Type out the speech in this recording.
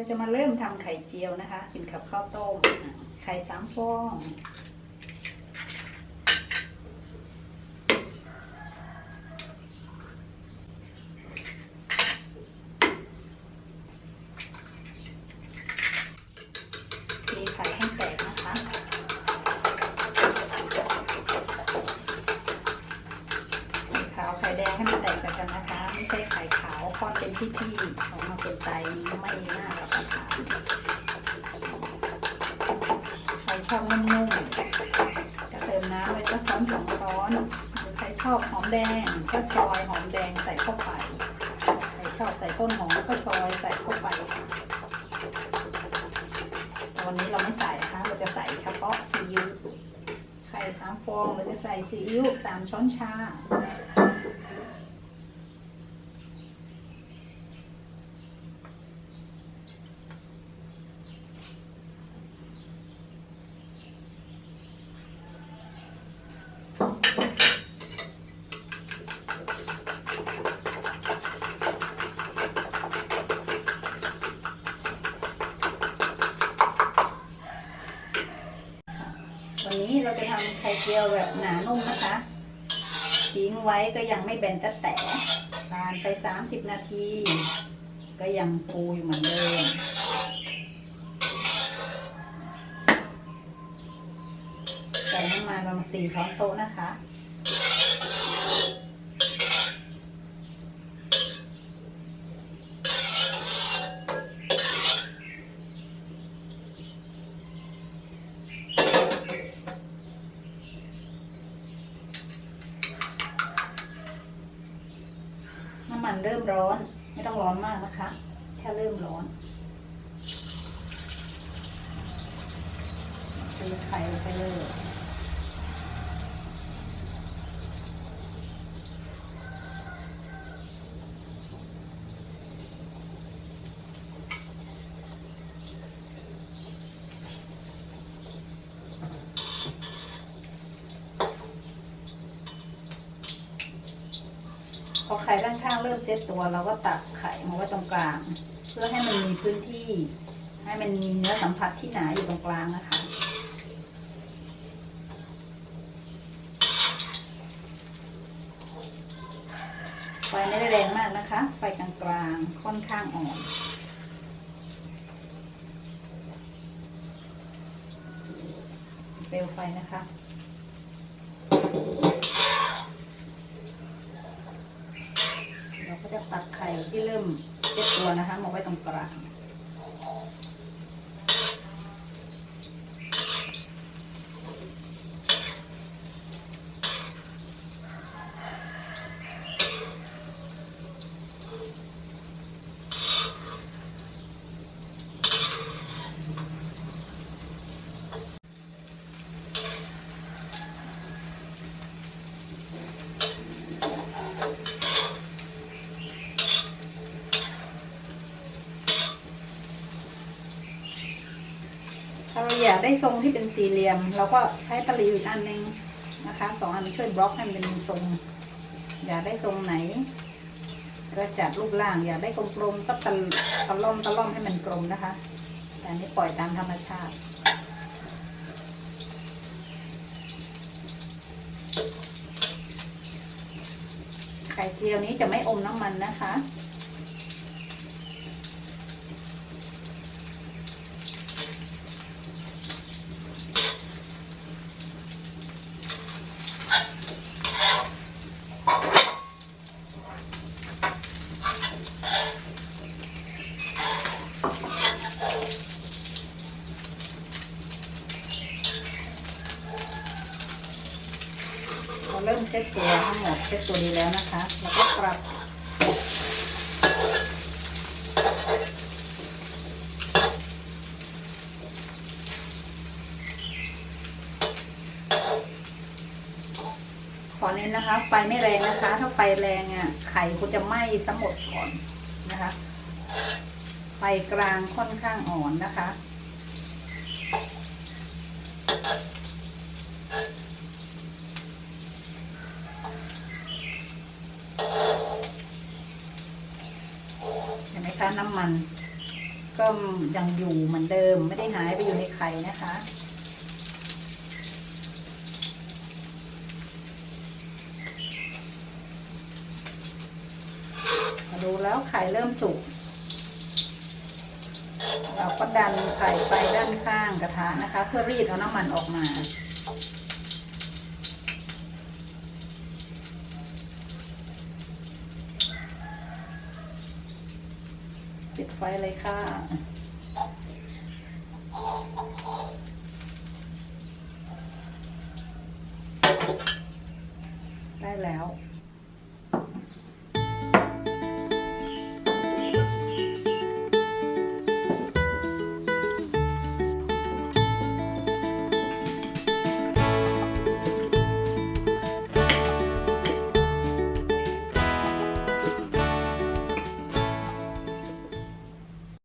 เราจะมาเริ่มทำไข่เจียวนะคะ กินกับข้าวต้ม ไข่สามฟอง มีไข่ให้แตกนะคะ ไข่ขาวไข่แดงให้มันแตกกันนะคะ ไม่ใช่ไข่ขาวคลอดเป็นที่ที่ออกมาเป็นไตไม่น่ารับประทานใครชอบนุ่มๆก็เติมน้ำไปก็ช้อนสองช้อนหรือใครชอบหอมแดงก็ซอยหอมแดงใส่เข้าไปใครชอบใส่ต้นหอมก็ซอยใส่เข้าไปวันนี้เราไม่ใส่นะคะเราจะใส่เฉพาะซีอิ๊วไข่สามฟองเราจะใส่ซีอิ๊วสามช้อนชา วันนี้เราจะทำไข่เจียวแบบหนานุ่มนะคะ ทิ้งไว้ก็ยังไม่แบนตะแตะผ่านไป 30 นาที ก็ยังฟูอยู่เหมือนเดิมใส่น้ำมันประมาณ4ช้อนโต๊ะนะคะ มันเริ่มร้อน ไม่ต้องร้อนมากนะคะ แค่เริ่มร้อนเทไข่ไปเลย อไข่ด้านข้างเริ่มเซตตัวเราก็ตักไข่มาไว้ตรงกลาง เพื่อให้มันมีพื้นที่ ให้มันมีเนื้อสัมผัสที่หนาอยู่ตรงกลางนะคะไฟไม่ได้แรงมากนะคะ ไฟกลางๆค่อนข้างอ่อนเปลวไฟนะคะ เราก็ จะตักไข่ที่เริ่มเจ็ดตัวนะคะมาไว้ตรงกลาง ถ้าเราอยากได้ทรงที่เป็นสี่เหลี่ยม เราก็ใช้ตะลิวอีกอันหนึงนะคะสองอันช่วยบล็อกให้มันเป็นทรง อยากได้ทรงไหน ก็จัดรูปร่าง อยากได้กลมๆก็ตะตะล่อมตะล่อมให้มันกลมนะคะ แต่นี้ปล่อยตามธรรมชาติไข่เจียวนี้จะไม่อมน้ำมันนะคะ เริ่มเช็ดตัวทั้งหมดเช็ดตัวดีแล้วนะคะ แล้วก็กลับขอเน้นนะคะไฟไม่แรงนะคะ ถ้าไฟแรงอะไข่คุณจะไหม้สมดก่อนนะคะไฟกลางค่อนข้างอ่อนนะคะ นะคะน้ำมัน ก็ยังอยู่เหมือนเดิมไม่ได้หายไปอยู่ในไข่นะคะดูแล้วไข่เริ่มสุก เราก็ดันไข่ไปด้านข้างกระทะนะคะ เพื่อรีดเอาน้ำมันออกมา ปิดไฟเลยค่ะ ได้แล้ว